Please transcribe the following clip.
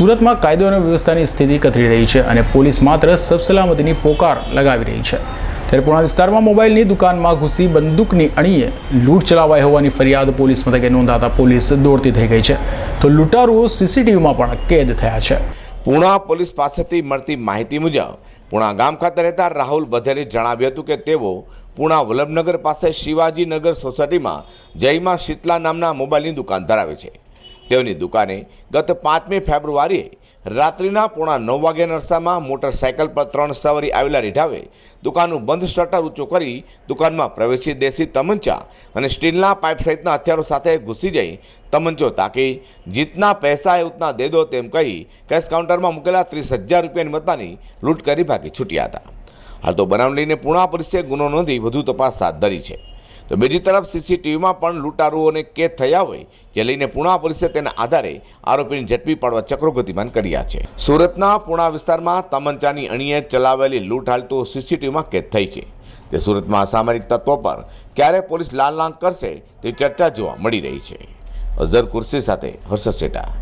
સુરતમાં કાયદો અને વ્યવસ્થાની સ્થિતિ કથળી રહી છે અને પોલીસ માત્ર સબસલામતીની પોકાર લગાવી રહી છે. ત્યારે પૂર્ણા વિસ્તારમાં મોબાઈલની દુકાનમાં ઘૂસી બંદૂકની અણીએ લૂંટ ચલાવાઈ હોવાની ફરિયાદ પોલીસ મથકે નોંધાતા પોલીસ દોડતી થઈ ગઈ છે. તો લૂંટારુઓ સીસીટીવીમાં પણ કેદ થયા છે. પૂણા પોલીસ પાસેથી મળતી માહિતી મુજબ પૂણા ગામ ખાતે રહેતા રાહુલ બધેલે જણાવ્યું હતું કે તેઓ પૂણા વલ્લભનગર પાસે શિવાજીનગર સોસાયટીમાં જયમાં શીતલા નામના મોબાઈલની દુકાન ધરાવે છે. તેઓની દુકાને ગત પાંચમી ફેબ્રુઆરીએ રાત્રિના પોણા નવ વાગ્યાના અરસામાં મોટરસાયકલ પર ત્રણ સવારી આવેલા રીઢાવે દુકાનનું બંધ શટર ઊંચો કરી દુકાનમાં પ્રવેશી દેશી તમંચા અને સ્ટીલના પાઇપ સહિતના હથિયારો સાથે ઘૂસી જઈ તમંચો તાકી જીતના પૈસા ઉતના દે દો તેમ કહી કેશ કાઉન્ટરમાં મૂકેલા ત્રીસ હજાર રૂપિયાની મત્તાની લૂંટ કરી ભાગી છૂટ્યા હતા. હાલ તો બનાવ લઈને પૂણા પોલીસે ગુનો નોંધી વધુ તપાસ હાથ ધરી છે. તો બીજી તરફ સીસીટીવીમાં પણ લૂંટારુઓને કેદ થયા હોય, જે લઈને પૂણા પોલીસે તેના આધારે આરોપીને ઝડપી પાડવા ચક્રો ગતિમાન કર્યા છે. સુરતના પૂણા વિસ્તારમાં તમંચાની અણીએ ચલાવેલી લૂંટ હાલ તો સીસીટીવીમાં કેદ થઈ છે. તે સુરતમાં અસામરિક તત્વો પર ક્યારે પોલીસ લાલ લાંગ કરશે તે ચર્ચા જોવા મળી રહી છે. અઝર કુર્સી સાથે હર્ષદ શેઠા